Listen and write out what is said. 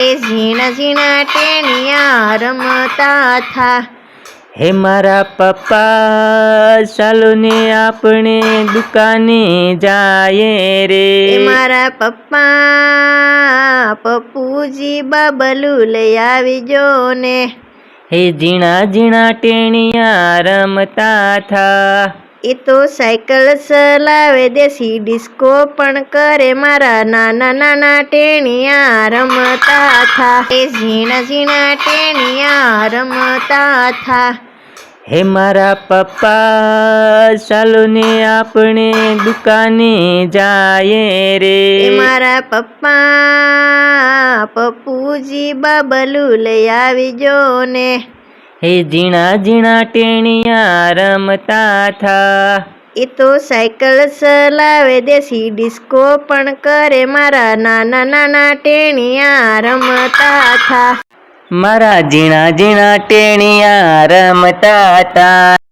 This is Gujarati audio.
ઝીણા ઝીણા ટેણિયા રમતા થા. હે મારા પપ્પા ચાલો ને આપણે દુકાને જાય રે. મારા પપ્પા પપ્પુજી બાબલું લઈ આવજો ને. હે ઝીણા ઝીણા ટેણિયા રમતા થા. એ તો સાયકલ ચલાવે દેશી ડિસ્કો પણ કરે. મારા નાના નાના ટેણિયા રમતા થા. એ ઝીણા ઝીણા ટેણિયા રમતા થા. હે મારા પપ્પા ચાલો ને આપણે દુકાને જાય રે. મારા પપ્પા પપ્પુજી બાબલું લઈ આવજો ને હે ઝીણા ઝીણા ટેણિયા રમતા થા. એ તો સાયકલ ચલાવે દેશી ડિસ્કો પણ કરે મારા નાના નાના ટેણિયા રમતા થા. મારા ઝીણા ઝીણા ટેણિયા રમતા હતા